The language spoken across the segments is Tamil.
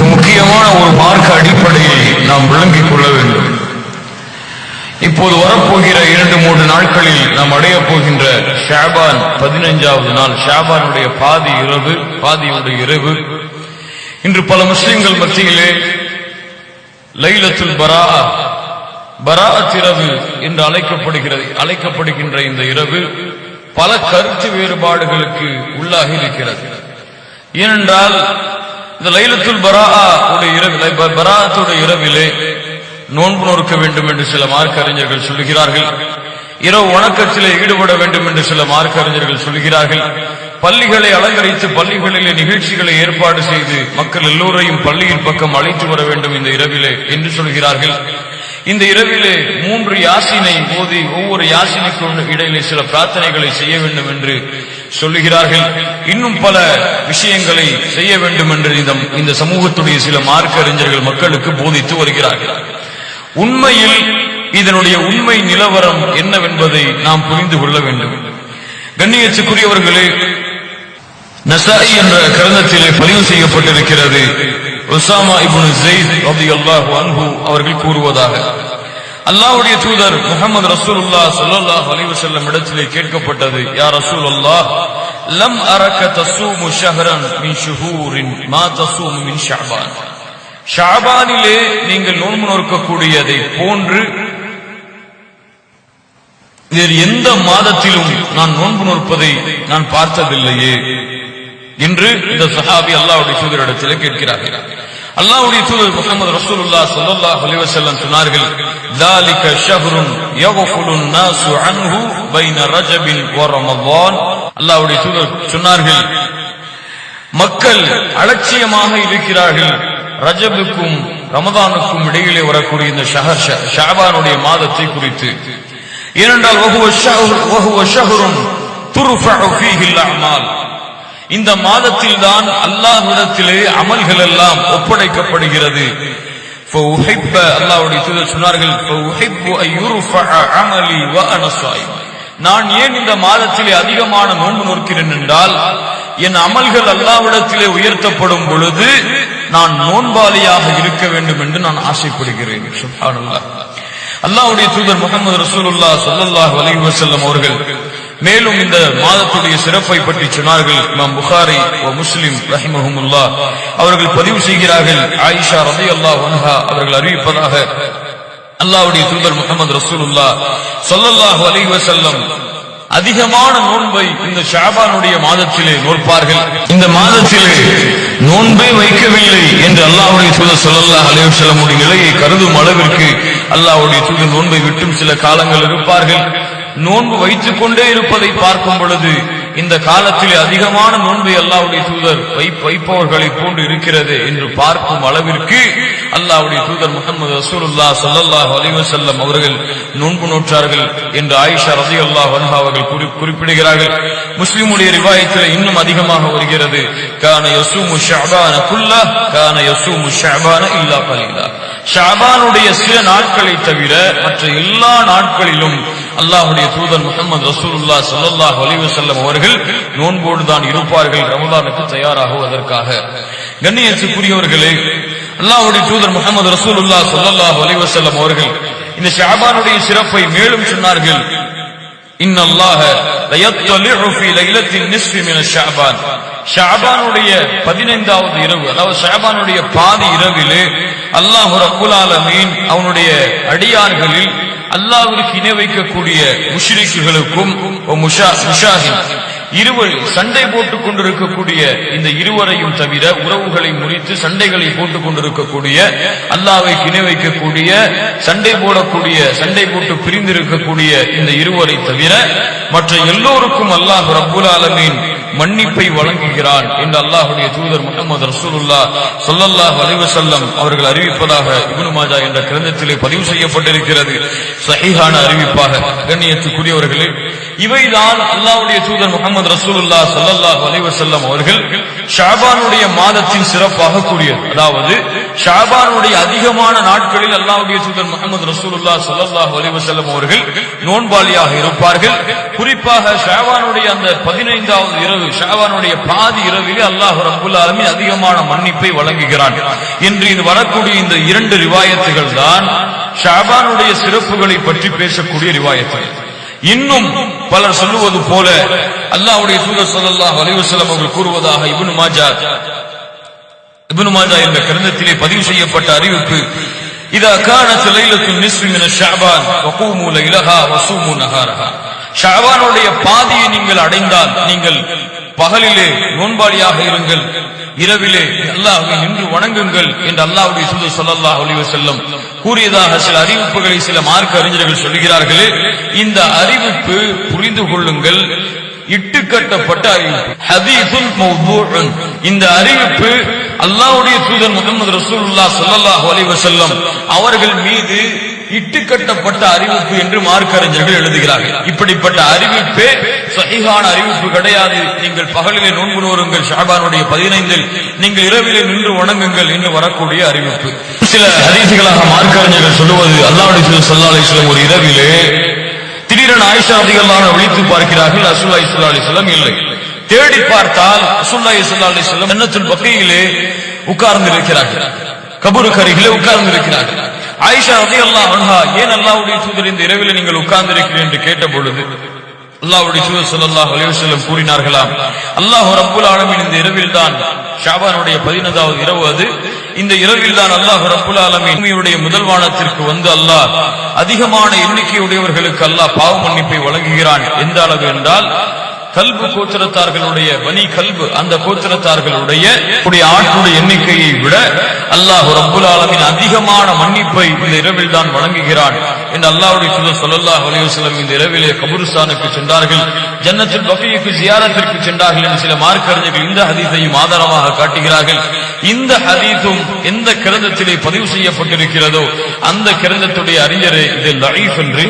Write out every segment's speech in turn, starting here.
முக்கியமான ஒரு மார்க்க அடிப்படையை நாம் விளங்கிக் கொள்ள வேண்டும். இப்போது வரப்போகிற இரண்டு மூன்று நாட்களில் நாம் அடையப் போகின்ற ஷாபான் பதினைஞ்சாவது நாள் ஷாபானுடைய பாதி இரவு பாதியுடைய இரவு. இன்று பல முஸ்லிம்கள் மத்தியிலே லைலத்துல் பரா பரா இரவு என்று அழைக்கப்படுகிறது அழைக்கப்படுகின்ற இந்த இரவு. பல கருத்து வேறுபாடுகளுக்கு உள்ளாகி இருக்கிறது ஏனென்றால் இந்த லைலத்துல் பரா உடைய இரவு பராத்துடைய இரவிலே நோன்பு நோக்க வேண்டும் என்று சில மார்க்க அறிஞர்கள் சொல்லுகிறார்கள். இரவு வணக்கத்திலே ஈடுபட வேண்டும் என்று சில மார்க்க அறிஞர்கள் சொல்லுகிறார்கள். பள்ளிகளை அலங்கரித்து பள்ளிகளிலே நிகழ்ச்சிகளை ஏற்பாடு செய்து மக்கள் எல்லோரையும் பள்ளியின் பக்கம் அழைத்து வர வேண்டும் இந்த இரவிலே என்று சொல்கிறார்கள். இந்த இரவிலே மூன்று யாசினை போதி ஒவ்வொரு யாசினைக்கும் இடையிலே சில பிரார்த்தனைகளை செய்ய வேண்டும் என்று சொல்லுகிறார்கள். இன்னும் பல விஷயங்களை செய்ய வேண்டும் என்று இந்த சமூகத்துடைய சில மார்க்க அறிஞர்கள் மக்களுக்கு போதித்து வருகிறார்கள். உண்மையில் இதனுடைய உண்மை நிலவரம் என்னவென்பதை நாம் புரிந்து கொள்ள வேண்டும். கண்ணியத்துக்குரியவர்களே நசாயி என்ற கிரந்தத்திலே பதிவு செய்யப்பட்டிருக்கிறது. உசாமா இப்னு ஜெயித் ரலியல்லாஹு அன்ஹு அவர்கள் கூறுவதாக. அல்லாஹ்வுடைய தூதர் முகமது ரசூலுல்லாஹ் ஸல்லல்லாஹு அலைவு செல்லும் இடத்திலே கேட்கப்பட்டது யா ரசூலுல்லாஹ் லம் அரக்க தசூமு ஷஹரன் மின் ஷுஹூரின் மா தசூமு மின் ஷாபான். ஷாபானிலே நீங்கள் நோன்பு நோக்கக்கூடியதை போன்று வேறு எந்த மாதத்திலும் நான் நோன்பு நோற்பதை நான் பார்த்ததில்லையே என்று இந்த சஹாபி அல்லாவுடைய தூதரிடத்திலே கேட்கிறார்கள். அல்லாஹ்வுடைய தூதர் முகமது ரசூலுல்லாஹ் ஸல்லல்லாஹு அலைஹி வஸல்லம் சொன்னார்கள் ذلك شهر يغفل الناس عنه بين رجب ورمضان அல்லாஹ்வுடைய தூதர் சொன்னார்கள் மக்கள் அலட்சியமாக இருக்கிறார்கள் ரஜபுக்கும் ரமதானுக்கும் இடையிலே வரக்கூடிய இந்த ஷஹர் ஷ- ஷாபானுடைய மாதத்தை குறித்து ஏனென்றால் وهو الشهر وهو شهر ترفع فيه الأعمال இந்த மாதத்தில் தான் அல்லாஹ்விடத்திலே அமல்கள் எல்லாம் ஒப்படைக்கப்படுகிறது அல்லாவுடைய தூதர் சொன்னார்கள் நான் ஏன் இந்த மாதத்திலே அதிகமான நோன்பு நோக்கிறேன் என்றால் என் அமல்கள் அல்லாவிடத்திலே உயர்த்தப்படும் பொழுது நான் நோன்பாளியாக இருக்க வேண்டும் என்று நான் ஆசைப்படுகிறேன். அல்லாவுடைய தூதர் முகமது ரசூலுல்லா சல்லாஹ் அலி வசல்லம் அவர்கள் மேலும் இந்த மாதத்துடைய சிறப்பை பற்றி சொன்னார்கள் இமாம் புகாரி முஸ்லிம் அவர்கள் பதிவு செய்கிறார்கள் ஆயிஷா ரலியல்லாஹு அன்ஹா அவர்கள் அறிவிப்பதாக. அல்லாவுடைய தூதர் முகமது ரசூலுல்லா சொல்லல்லாஹு அலி வசல்லம் அதிகமான நோன்பை இந்த ஷாபானுடைய மாதத்திலே நோற்பார்கள். இந்த மாதத்திலே நோன்பே வைக்கவில்லை என்று அல்லாவுடைய தூதர் ஸல்லல்லாஹு அலைஹி வஸல்லமுடைய நிலையை கருதும் அளவிற்கு அல்லாவுடைய தூதர் நோன்பை விட்டும் சில காலங்கள் இருப்பார்கள். நோன்பு வைத்துக் கொண்டே இருப்பதை பார்க்கும் பொழுது இந்த காலத்திலே அதிகமான நோன்பை அல்லாவுடைய தூதர் வை- வைப்பவர்களை போன்று இருக்கிறது என்று பார்க்கும் அளவிற்கு அல்லாவுடைய தூதர் முகமது ரசூலுல்லாஹ் சல்லாஹ் அலிவசல்லம் அவர்கள் நோன்பு நோற்றார்கள் என்று ஆயிஷா ரதி அல்லா வன்ஹா அவர்கள் குறிப்பிடுகிறார்கள். முஸ்லிமுடைய ரிவாயத்தில் இன்னும் அதிகமாக வருகிறது. கான யசூமு முஷாபான குல்லா கான யசூ முஷாபான இல்லா கலீலா. ஷாபானுடைய சில நாட்களை தவிர மற்ற எல்லா நாட்களிலும் அல்லாஹுடைய தூதர் முகமது ரசூலுல்லா சல்லாஹ் அலிவசல்லம் அவர்கள் நோன்போடு தான் இருப்பார்கள் ரமலானுக்கு தயாராகுவதற்காக. கண்ணியத்துக்குரியவர்களே அல்லாஹுடைய தூதர் முகமது ரசூலுல்லா சல்லாஹ் அலிவசல்லம் அவர்கள் இந்த ஷாபானுடைய சிறப்பை மேலும் சொன்னார்கள் ஷாபானுடைய பதினைந்தாவது இரவு அதாவது ஷாபானுடைய பாதி இரவிலே அல்லாஹு ரபுல் ஆலமீன் அவனுடைய அடியார்களில் அல்லாவிற்கு இணை வைக்கக்கூடிய முஷ்ரிக்குகளுக்கும் முஷா- இருவர் சண்டை போட்டுக் கொண்டிருக்கக்கூடிய இந்த இருவரையும் தவிர உறவுகளை முறித்து சண்டைகளை போட்டுக் கொண்டிருக்கக்கூடிய அல்லாவை இணை வைக்கக்கூடிய சண்டை போடக்கூடிய சண்டை போட்டு பிரிந்திருக்கக்கூடிய இந்த இருவரை தவிர மற்ற எல்லோருக்கும் அல்லாஹ் ரபுல் ஆலமீன் மன்னிப்பை வழங்குகிறான் என்று அல்லாஹுடைய தூதர் முகமது ரசூலுல்லா சொல்லல்லாஹ் அலைஹி அவர்கள் அறிவிப்பதாக இப்னு மாஜா என்ற கிரந்தத்திலே பதிவு செய்யப்பட்டிருக்கிறது. சஹீஹான அறிவிப்பாக கண்ணியத்துக்குரியவர்களே இவைதான் அல்லாவுடைய தூதர் முகமது ரசூலுல்லா ஸல்லல்லாஹு அலைஹி அவர்கள் ஷாபானுடைய மாதத்தின் சிறப்பாக கூறியது. அதாவது ஷாபானுடைய அதிகமான நாட்களில் அல்லாவுடைய தூதர் முகமது ரசூலுல்லா ஸல்லல்லாஹு அலிவசல்லம் அவர்கள் நோன்பாளியாக இருப்பார்கள். குறிப்பாக ஷாபானுடைய அந்த பதினைந்தாவது இரவு ஷாவானுடைய பாதி இரவிலே அல்லாஹ் ரபுல் ஆலமீன் அதிகமான மன்னிப்பை வழங்குகிறான். இன்று இது வரக்கூடிய இந்த இரண்டு ரிவாயத்துகள் தான் ஷாபானுடைய சிறப்புகளை பற்றி பேசக்கூடிய ரிவாயத்துகள். இன்னும் பலர் சொல்லுவது போல அல்லாஹ்வுடைய சூழல் ஸல்லல்லாஹு அலைஹி வஸல்லம் அவர்கள் கூறுவதாக இப்னு மாஜா இப்னு மாஜா என்ற கிரந்தத்திலே பதிவு செய்யப்பட்ட அறிவிப்பு இதா கானத் லைலத்துன் நிஸ்ஃபி ஷாபான் ஷஅபான் வகூமு லைலஹா வஸூமு ஷவானுடைய பாதியை நீங்கள் அடைந்தால் நீங்கள் பகலிலே நோன்பாளியாக இருங்கள் இரவிலே அல்லாஹை நின்று வணங்குங்கள் என்று அல்லாஹ்வுடைய தூதர் ஸல்லல்லாஹு ஒளிவு செல்லும் கூறியதாக சில அறிவிப்புகளை சில மார்க்க அறிஞர்கள் சொல்கிறார்களே இந்த அறிவிப்பு புரிந்து கொள்ளுங்கள். இட்டுக்கட்டப்பட்ட அறிவிப்பு. ஹதீஸுன் இந்த அறிவிப்பு அல்லாஹ்வுடைய தூதன் முகமது ரசூலுல்லாஹ் ஸல்லல்லாஹு அலைஹி அவர்கள் மீது இட்டுக்கட்டப்பட்ட அறிவிப்பு என்று மார்க்கறிஞர்கள் எழுதுகிறார்கள். இப்படிப்பட்ட அறிவிப்பே சகிகான அறிவிப்பு கிடையாது. நீங்கள் பகலிலே நோன்பு நோருங்கள் ஷாபானுடைய பதினைந்தில் நீங்கள் இரவிலே நின்று வணங்குங்கள் என்று வரக்கூடிய அறிவிப்பு. சில அதிசிகளாக மார்க்கறிஞர்கள் சொல்லுவது அல்லாவுடைய தூதர் ஸல்லல்லாஹு ஒரு இரவிலே திடீரென ஆயிஷா அதிகல்லான விழித்து பார்க்கிறார்கள் அசுல்லா இஸ்லா அலைஹி இல்லை. தேடி பார்த்தால் அசுல்லா இஸ்லா அலைஹி எண்ணத்தின் பக்கையிலே உட்கார்ந்து இருக்கிறார்கள் கபூருக்கு அருகிலே உட்கார்ந்து இருக்கிறார்கள் ஆயிஷா ரலியல்லாஹு அன்ஹா ஏன் அல்லாவுடைய தூதர் இந்த இரவில் நீங்கள் உட்கார்ந்து என்று கேட்ட பொழுது அல்லாவுடைய தூதர் ஸல்லல்லாஹு அலிவசல்லம் கூறினார்களாம் அல்லாஹ் ரப்புல் ஆலமின் இந்த இரவில் தான் ஷாபானுடைய 15வது இரவு அது. இந்த இரவில் தான் அல்லாஹ் ரப்புல் ஆலமீன் முதல் வானத்திற்கு வந்து அல்லாஹ் அதிகமான எண்ணிக்கையுடையவர்களுக்கு அல்லாஹ் பாவ மன்னிப்பை வழங்குகிறான். எந்த அளவு என்றால் கல்பு கோத்திரத்தார்களுடைய வனி கல்பு அந்த கோத்திரத்தார்களுடைய உடைய எண்ணிக்கையை விட அல்லாஹ் ரப்புல் ஆலமின் அதிகமான மன்னிப்பை இந்த இரவில் தான் வழங்குகிறான் என்று அல்லாஹ்வுடைய சுதர் சொல்லல்லாஹ் அலைஹி இந்த இரவிலே கபுருஸ்தானுக்கு சென்றார்கள் ஜன்னத்தில் பகீக்கு ஜியாரத்திற்கு சென்றார்கள் என்று சில மார்க்கறிஞர்கள் இந்த ஹதீஸையும் ஆதாரமாக காட்டுகிறார்கள். இந்த ஹதீஸும் எந்த கிரந்தத்திலே பதிவு செய்யப்பட்டிருக்கிறதோ அந்த கிரந்தத்துடைய அறிஞரே இது லைஃப் என்று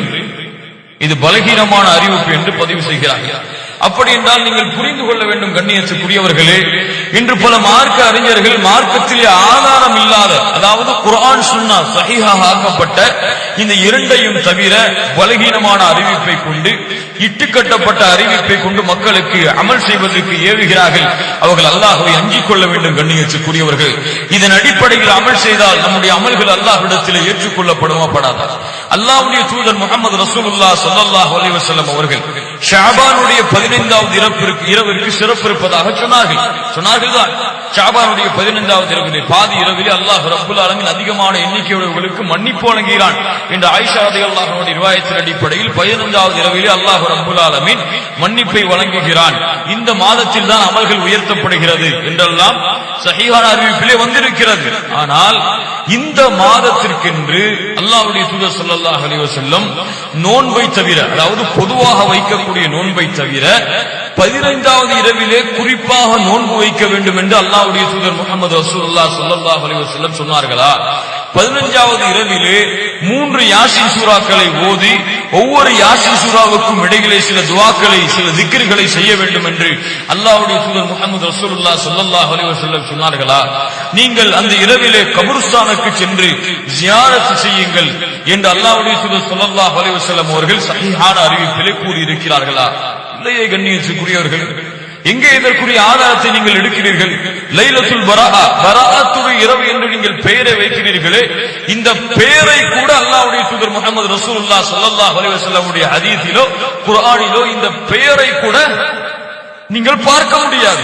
இது பலகீனமான அறிவிப்பு என்று பதிவு செய்கிறார்கள். அப்படி என்றால் நீங்கள் புரிந்து கொள்ள வேண்டும் கண்ணியத்துக்குரியவர்களே. இன்று பல மார்க்க அறிஞர்கள் மார்க்கத்திலே ஆதாரம் இல்லாத அதாவது குரான் சுன்னா சகிஹாக ஆக்கப்பட்ட இந்த இரண்டையும் தவிர பலகீனமான அறிவிப்பை கொண்டு இட்டுக்கட்டப்பட்ட அறிவிப்பை கொண்டு மக்களுக்கு அமல் செய்வதற்கு ஏவுகிறார்கள். அவர்கள் அல்லாஹ்வை அஞ்சிக் கொள்ள வேண்டும் கண்ணியத்துக்குரியவர்கள். இதன் அடிப்படையில் அமல் செய்தால் நம்முடைய அமல்கள் அல்லாஹ்விடத்தில் ஏற்றுக்கொள்ளப்படுமா படாதா? அல்லாஹ்வுடைய தூதர் முகமது ரசூலுல்லாஹ் சல்லாஹ் அலிவசல்லம் அவர்கள் ஷாபானுடைய பதினைந்தாவது இரவு இரவிற்கு சிறப்பு இருப்பதாக சொன்னார்கள். சொன்னார்கள் தான் ஷாபானுடைய பதினைந்தாவது இரவிலே பாதி இரவிலே அல்லாஹ் ரபுல் அலமின் அதிகமான எண்ணிக்கையுடையவர்களுக்கு மன்னிப்பு வழங்குகிறான் என்று ஆயிஷா அல்லாஹனுடைய நிர்வாகத்தின் அடிப்படையில் பதினைந்தாவது இரவிலே அல்லாஹ் ரபுல் அலமின் மன்னிப்பை வழங்குகிறான். இந்த மாதத்தில் தான் அமல்கள் உயர்த்தப்படுகிறது என்றெல்லாம் சஹீஹான அறிவிப்பிலே வந்திருக்கிறது. ஆனால் இந்த மாதத்திற்கென்று அல்லாவுடைய தூதர் சல்லாஹ் அலிவசல்லம் நோன்பை தவிர அதாவது பொதுவாக வைக்கக்கூடிய நோன்பை தவிர பதினைந்தாவது இரவிலே குறிப்பாக நோன்பு வைக்க வேண்டும் என்று அல்லாவுடைய தூதர் முகமது ரசூலுல்லாஹ் சொல்லல்லா அலிவசல்லம் சொன்னார்களா? பதினஞ்சாவது இரவிலே மூன்று யாசின் சூறாக்களை ஓதி ஒவ்வொரு யாசின் சூறாவுக்கும் இடையிலே சில துவாக்களை சில திக்கிர்களை செய்ய வேண்டும் என்று அல்லாவுடைய தூதர் முகமது ரசூல்லா சொல்லல்லா அலைஹி சொன்னார்களா? நீங்கள் அந்த இரவிலே கபருஸ்தானுக்கு சென்று ஜியாரத் செய்யுங்கள் என்று அல்லாவுடைய தூதர் சொல்லல்லா அலைஹி அவர்கள் சஹீஹான அறிவிப்பிலே கூறியிருக்கிறார்களா? தந்தையை கண்ணியத்துக்குரியவர்கள் எங்கே இதற்குரிய ஆதாரத்தை நீங்கள் எடுக்கிறீர்கள்? லைலத்துல் பராஹா பராத்துடைய இரவு என்று நீங்கள் பெயரை வைக்கிறீர்களே இந்த பெயரை கூட அல்லாவுடைய தூதர் முகமது ரசூல்லா சல்லா அலிவசல்லாவுடைய வஸல்லமுடைய ஹதீஸிலோ குர்ஆனிலோ இந்த பெயரை கூட நீங்கள் பார்க்க முடியாது.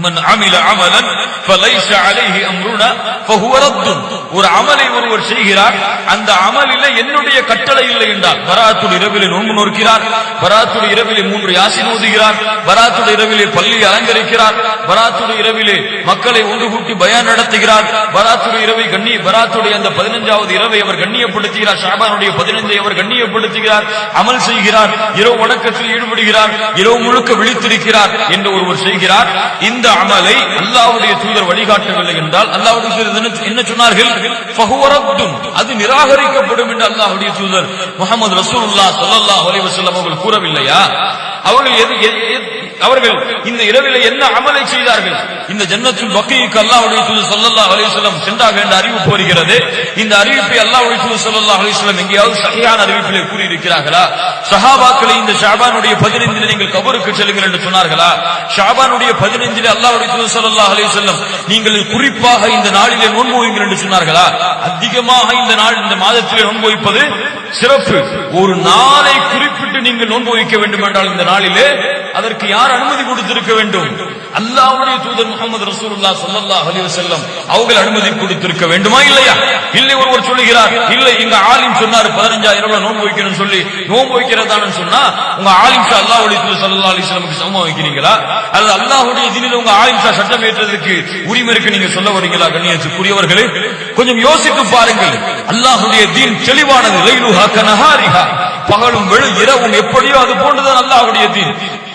மன் அமில அமலன் அலைஹி அம்ருனா ஒரு அமலை ஒருவர் செய்கிறார். அந்த அமலில என்னுடைய கட்டளை இல்லை என்றால் பராத்துள் இரவிலே நோன்பு நோக்கிறார் பராத்துள் இரவிலே மூன்று யாசின் ஊதுகிறார் பராத்துள் இரவிலே பள்ளி அலங்கரிக்கிறார். பராத்துள் இரவிலே மக்களை ஒன்று கூட்டி பயன் நடத்துகிறார். பராத்துடைய இரவை கண்ணி பராத்துடைய அந்த பதினஞ்சாவது இரவை அவர் கண்ணியப்படுத்துகிறார். ஷாபானுடைய பதினைந்தை அவர் கண்ணியப்படுத்துகிறார். அமல் செய்கிறார். இரவு வணக்கத்தில் ஈடுபடுகிறார். இரவு முழுக்க விழித்திருக்கிறார். என்று ஒருவர் செய்கிறார். இந்த அமலை அல்லாவுடைய தூதர் வழிகாட்டவில்லை என்றால் அல்லாவுடைய தூதர் என்ன- சொன்னார்கள்? ஃபஹுவ அது நிராகரிக்கப்படும் என்று அல்லாஹ்வுடைய தூதர் முகமது ரசூல்லா ஸல்லல்லாஹு அலைஹி வஸல்லம் அவர்கள் கூறவில்லையா? அவர்கள் எது அவர்கள் இந்த இரவில் என்ன அமலை செய்தார்கள்? இந்த ஜன்னத்துல் பக்கீக்கு அல்லாஹுடைய தூதர் சொல்லல்லா அலைஹி வஸல்லம் என்ற அறிவிப்பு வருகிறது இந்த அறிவிப்பை அல்லாஹுடைய தூதர் சொல்லல்லா அலைஹி எங்கேயாவது சரியான அறிவிப்பிலே கூறியிருக்கிறார்களா? சஹாபாக்களை இந்த ஷாபானுடைய பதினைந்தில் நீங்கள் கபருக்கு செல்லுங்கள் என்று சொன்னார்களா? ஷாபானுடைய பதினைந்தில் அல்லாஹுடைய தூதர் சொல்லல்லா அலைஹி நீங்கள் குறிப்பாக இந்த நாளிலே நோன்பு என்று சொன்னார்களா? அதிகமாக இந்த நாள் இந்த மாதத்திலே நோன்பு வைப்பது சிறப்பு. ஒரு நாளை குறிப்பிட்டு நீங்கள் நோன்பு வைக்க வேண்டும் என்றால் இந்த நாளிலே அதற்கு யார் அனுமதி கொடுத்திருக்க வேண்டும்? அல்லாவுடைய தூதர் முகமது ரசூலுல்லாஹ் ஸல்லல்லாஹு அலைஹி செல்லம் அவர்கள் அனுமதி கொடுத்திருக்க வேண்டுமா இல்லையா? இல்லை ஒருவர் சொல்லுகிறார் இல்லை எங்க ஆலிம் சொன்னார் 15000 ரூபாய் நோன்பு வைக்கணும்னு சொல்லி நோன்பு வைக்கிறதான்னு சொன்னா உங்க ஆலிம் ஷா அல்லாஹ்வுடைய தூதர் சல்லா அலி வஸல்லமுக்கு சமம் வைக்கிறீங்களா? அல்லது அல்லாஹுடைய தினில உங்க ஆலிம் ஷா சட்டம் ஏற்றதுக்கு உரிமை இருக்கு நீங்க சொல்ல வரீங்களா கண்ணியத்துக்குரியவர்களே? கொஞ்சம் யோசித்து பாருங்கள். அல்லாஹுடைய தீன் தெளிவானது. கனஹாரிஹா பகலும் வெளு இரவும் எப்படியோ அது போன்றுதான் அல்லாஹ்வுடைய தீன்.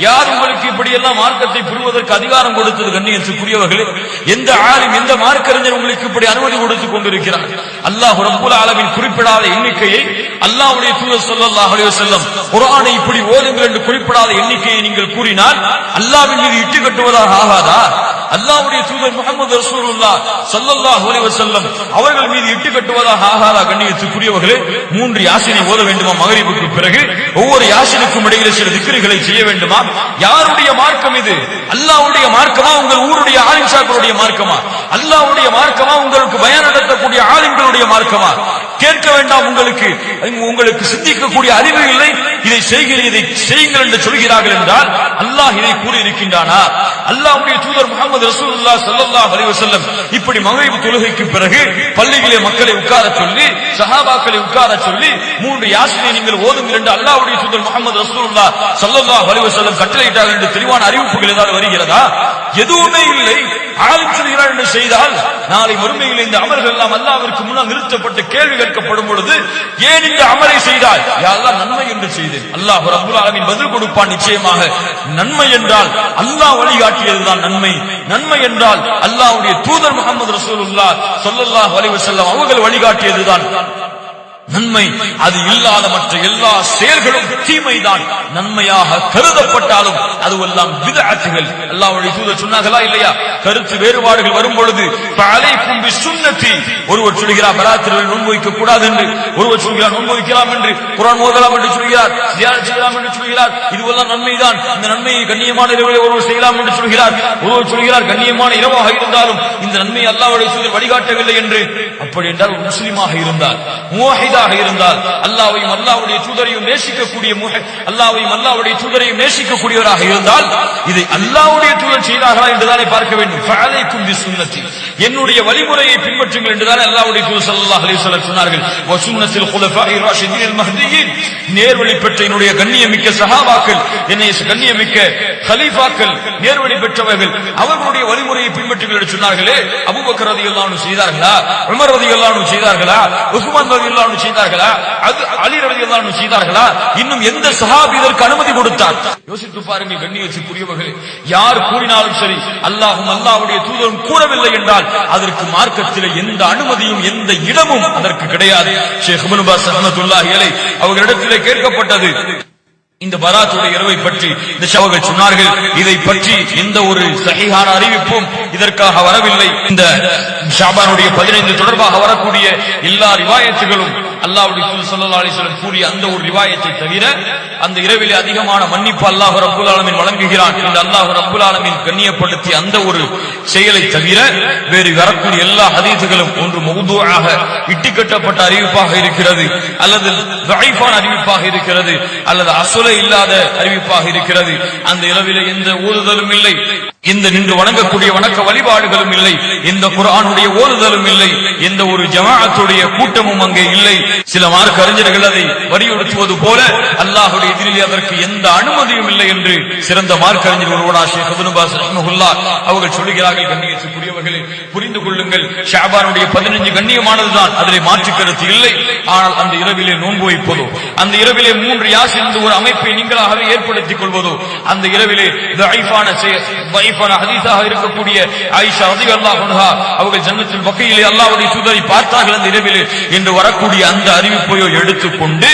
யார் உங்களுக்கு இப்படி எல்லாம் மார்க்கத்தை புரிவதற்கு அதிகாரம் கொடுத்தது கண்ணியத்துக்குரியவர்களே? எந்த ஆளும் எந்த மார்க்கறிஞர் உங்களுக்கு இப்படி அனுமதி கொடுத்துக் கொண்டிருக்கிறார்? அல்லாஹ் ரப்புல் அளவின் குறிப்பிடாத எண்ணிக்கையை அல்லாஹுடைய தூதர் ஸல்லல்லாஹு செல்லம் குரானை இப்படி ஓதுங்கள் என்று குறிப்பிடாத எண்ணிக்கையை நீங்கள் கூறினால் அல்லாவின் மீது இட்டு கட்டுவதாக ஆகாதா? அல்லாவுடைய தூதர் முகமது ரசூலுல்லா ஸல்லல்லாஹு அலைஹி வஸல்லம் அவர்கள் மீது இட்டு கட்டுவதாக ஆகாதா கண்ணியத்துக்குரியவர்களே மூன்று யாசினை ஓத வேண்டுமா மகரிபுக்கு பிறகு? ஒவ்வொரு யாசினுக்கும் இடையில சில திக்ரிகளை செய்ய வேண்டுமா? யாருடைய மார்க்கம் இது? அல்லாவுடைய மார்க்கமா? உங்கள் ஊருடைய ஆலிம்சாக்களுடைய மார்க்கமா? அல்லாவுடைய மார்க்கமா? உங்களுக்கு பயன் நடத்தக்கூடிய ஆலிம்களுடைய மார்க்கமா? கேட்க வேண்டாம் உங்களுக்கு. உங்களுக்கு சிந்திக்கக்கூடிய அறிவு இல்லை. இதை செய்கிறேன் இதை செய்யுங்கள் என்று சொல்கிறார்கள் என்றால் அல்லாஹ் இதை கூறி இருக்கின்றானா தூதர் முகமது ரசூல்லா சல்லா அலைஹி செல்லம் இப்படி மகிழ்வு தொழுகைக்கு பிறகு பள்ளிகளே மக்களை உட்கார சொல்லி சஹாபாக்களை உட்கார சொல்லி மூன்று யாசினை நீங்கள் ஓதுங்கள் என்று அல்லாஹுடைய தூதர் முகமது ரசூல்லா சல்லா அலைஹி வஸல்லம் கட்டளையிட்டார்கள் என்று தெளிவான அறிவிப்புகள் ஏதாவது வருகிறதா? எதுவுமே இல்லை. ஆளும் சொல்கிறார் என்று செய்தால் நாளை மறுமையில் இந்த அமர்கள் எல்லாம் அல்லாவிற்கு முன்னால் நிறுத்தப்பட்டு கேள்வி கேட்கப்படும் பொழுது ஏன் இந்த அமரை செய்தாய்? யாரெல்லாம் நன்மை என்று செய்தேன். அல்லாஹ் ரப்புல் ஆலமீன் பதில் கொடுப்பான் நிச்சயமாக. நன்மை என்றால் அல்லாஹ் வழிகாட்டியதுதான் நன்மை. நன்மை என்றால் அல்லாஹ்வுடைய தூதர் முகமது ரசூலுல்லாஹ் சொல்லல்லா வலிவு செல்லம் அவர்கள் வழிகாட்டியதுதான் நன்மை அது இல்லாத மற்ற எல்லா செயல்களும் தீமைதான். நன்மையாக கருதப்பட்டாலும் அதுவெல்லாம் விதஅத்துகள். அல்லாஹ்வுடைய தூதர் சொன்னார்களா இல்லையா? கருத்து வேறுபாடுகள் வரும் பொழுது பழை கும்பி சுண்ணத்தி ஒருவர் சொல்கிறார் பராத்திரை நோன்பு கூடாது என்று ஒருவர் சொல்கிறார் நோன்பு வைக்கலாம் என்று. குரான் ஓதலாம் என்று சொல்கிறார் தியானம் செய்யலாம் என்று சொல்கிறார். இதுவெல்லாம் நன்மைதான். இந்த நன்மையை கண்ணியமான இரவில் ஒருவர் செய்யலாம் என்று சொல்கிறார். ஒருவர் சொல்கிறார் கண்ணியமான இரவாக இருந்தாலும் இந்த நன்மையை அல்லாவுடைய தூதர் வழிகாட்டவில்லை என்று. அப்படி என்றால் முஸ்லீமாக இருந்தார். இருந்தால் மூஹிதாக இருந்தால் அல்லாவையும் அல்லாவுடைய தூதரையும் நேசிக்கக்கூடிய அல்லாவையும் அல்லாவுடைய தூதரையும் நேசிக்கக்கூடியவராக இருந்தால் இதை அல்லாவுடைய தூதர் செய்தார்களா என்றுதானே பார்க்க வேண்டும். ஃபஅலைக்கும் என்னுடைய வழிமுறையை பின்பற்றுங்கள் என்றுதானே அல்லாவுடைய தூதர் ஸல்லல்லாஹு அலைஹி சொன்னார்கள். வ சுன்னத்தில் ராஷிதீன் மஹ்தியின் நேர்வழி பெற்ற என்னுடைய கண்ணியமிக்க சஹாபாக்கள் என்னை கண்ணியமிக்க ஹலீஃபாக்கள் நேர்வழி பெற்றவர்கள் அவர்களுடைய வழிமுறையை பின்பற்றுங்கள் என்று சொன்னார்களே. அபுபக்கர் ரதி அன்ஹு செய்தார்களா? உமர் ரதி அன்ஹு செய்தார்களா? உஸ்மான் ரதி அன்ஹு செய்தார்களா? அது அலி ரலியல்லாஹு செய்தார்களா? இன்னும் எந்த சஹாபி இதற்கு அனுமதி கொடுத்தார்? யோசித்து பாருங்கள் கண்ணியத்துக்குரியவர்களே யார் கூறினாலும் சரி அல்லாஹும் அல்லாவுடைய தூதரும் கூறவில்லை என்றால் அதற்கு மார்க்கத்தில் எந்த அனுமதியும் எந்த இடமும் அதற்கு கிடையாது. ஷேக் முனுபாஸ் பாஸ் ரஹ்மத்துல்லாஹி அலைஹி அவர்களிடத்திலே கேட்கப்பட்டது. இந்த பராத்துடைய இரவை பற்றி இந்த ஷவர்கள் சொன்னார்கள் இதை பற்றி எந்த ஒரு சகிகான அறிவிப்பும் இதற்காக வரவில்லை. இந்த ஷாபானுடைய பதினைந்து தொடர்பாக வரக்கூடிய எல்லா ரிவாயத்துகளும் அல்லாஹ்வுடைய தூதர் ஸல்லல்லாஹு கூறிய அந்த ஒரு ரிவாயத்தை தவிர அந்த இரவிலே அதிகமான மன்னிப்பு அல்லாஹ் ரப்பல் ஆலமின் வழங்குகிறான் இந்த அல்லாஹ் ரப்பல் ஆலமின் கண்ணியப்படுத்திய அந்த ஒரு செயலை தவிர வேறு வரக்கூடிய எல்லா ஹதீசுகளும் ஒன்று மௌதுஆக இட்டுக்கட்டப்பட்ட அறிவிப்பாக இருக்கிறது அல்லது அறிவிப்பாக இருக்கிறது அல்லது அசுல இல்லாத அறிவிப்பாக இருக்கிறது. அந்த இரவிலே எந்த ஊதுதலும் இல்லை. இந்த நின்று வணங்கக்கூடிய வணக்க வழிபாடுகளும் இல்லை. இந்த குரானுடைய ஓதுதலும் இல்லை. எந்த ஒரு ஜமாஅத்துடைய கூட்டமும் அங்கே இல்லை. சில மார்க் அறிஞர்கள் அதை வலியுறுத்துவது போல அல்லாஹுடைய எதிரிலே அதற்கு எந்த அனுமதியும் இல்லை என்று சிறந்த மார்க் அறிஞர் ஒருவனா ஷேக் அவர்கள் சொல்லுகிறார்கள் கண்ணியத்துக்குரியவர்களே. புரிந்து கொள்ளுங்கள். ஷாபானுடைய பதினஞ்சு கண்ணியமானதுதான். அதிலே மாற்று கருத்து இல்லை. ஆனால் அந்த இரவிலே நோன்பு வைப்பதோ அந்த இரவிலே மூன்று யாஸ் ஒரு அமைப்பை நீங்களாகவே ஏற்படுத்திக் கொள்வதோ அந்த இரவிலே தஈஃபான செய- ஹதீஸாக இருக்கக்கூடிய ஆயிஷா ரலியல்லாஹு அல்லாஹா அவங்க ஜன்னத்துல் வகையிலே அல்லாவுடைய தூதரை பார்த்தார்கள் அந்த இரவிலே என்று வரக்கூடிய அந்த அறிவிப்பையோ எடுத்துக்கொண்டு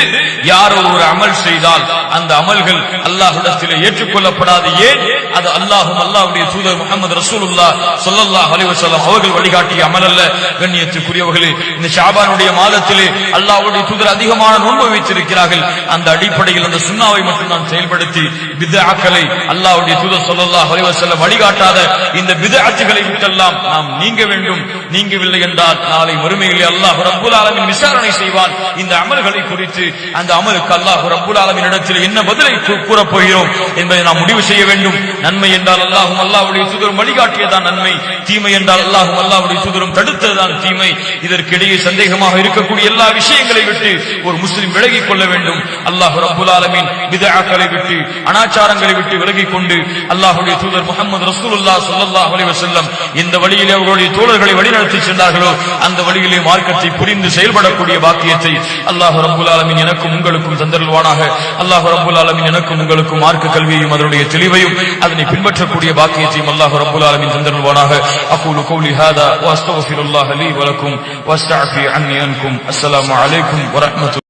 யாரோ ஒரு அமல் செய்தால் அந்த அமல்கள் அல்லாஹ்விடத்திலே ஏற்றுக்கொள்ளப்படாது. ஏன்? அது அல்லாஹும் அல்லாஹ்வுடைய தூதர் முகமது ரசூலுல்லா ஸல்லல்லாஹு அலிவசல்லாம் அவர்கள் வழிகாட்டிய அமல் அல்ல கண்ணியத்துக்குரியவர்களே இந்த ஷாபானுடைய மாதத்திலே அல்லாஹ்வுடைய தூதர் அதிகமான நோன்பு வைத்திருக்கிறார்கள். அந்த அடிப்படையில் அந்த சுண்ணாவை மட்டும் நாம் செயல்படுத்தி வித்யாக்களை அல்லாஹ்வுடைய தூதர் ஸல்லல்லாஹு அலிவசல்லம் வழிகாட்டாத இந்த பித்ஆத்துகளை விட்டெல்லாம் நாம் நீங்க வேண்டும். நீங்கவில்லை என்றால் நாளை மறுமையிலே அல்லாஹ் ரப்புல் ஆலமின் விசாரணை செய்வான். இந்த அமல்களை குறித்து அந்த அமலுக்கு அல்லாஹ் ரப்புல் ஆலமின் இடத்தில் என்ன பதிலை கூறப் போகிறோம் என்பதை நாம் முடிவு செய்ய வேண்டும். நன்மை என்றால் அல்லாஹும் அல்லாஹ்வுடைய சுதரும் வழிகாட்டியதான் நன்மை. தீமை என்றால் அல்லாஹும் அல்லாஹ்வுடைய சுதரும் தடுத்ததுதான் தீமை. இதற்கிடையே சந்தேகமாக இருக்கக்கூடிய எல்லா விஷயங்களை விட்டு ஒரு முஸ்லிம் விலகிக் கொள்ள வேண்டும். அல்லாஹ் ரப்புல் ஆலமின் விதாக்களை விட்டு அனாச்சாரங்களை விட்டு விலகிக் கொண்டு அல்லாஹுடைய தூதர் முகமது ரசூலுல்லாஹ் ஸல்லல்லாஹு அலைஹி வஸல்லம் இந்த வழியிலே அவர்களுடைய தோழர்களை வழிநடத்தி சென்றார்களோ அந்த வழியிலே மார்க்கத்தை புரிந்து செயல்படக்கூடிய பாக்கியத்தை அல்லாஹ் ரப்பல் ஆலமீன் எனக்கும் உங்களுக்கும் தந்தருள்வானாக. அல்லாஹ் ரப்பல் ஆலமீன் எனக்கும் உங்களுக்கும் மார்க்க கல்வியையும் அதனுடைய தெளிவையும் அதனை பின்பற்றக்கூடிய பாக்கியத்தையும் அல்லாஹ் ரப்பல் ஆலமீன் தந்தருள்வானாக. அகூலு கௌலி ஹாதா வஸ்தக்ஃபிருல்லாஹ லீ வலக்கும் வஸ்தஅஃபி அன்னி அன்கும். அஸ்ஸலாமு அலைக்கும் வரஹ்மத்து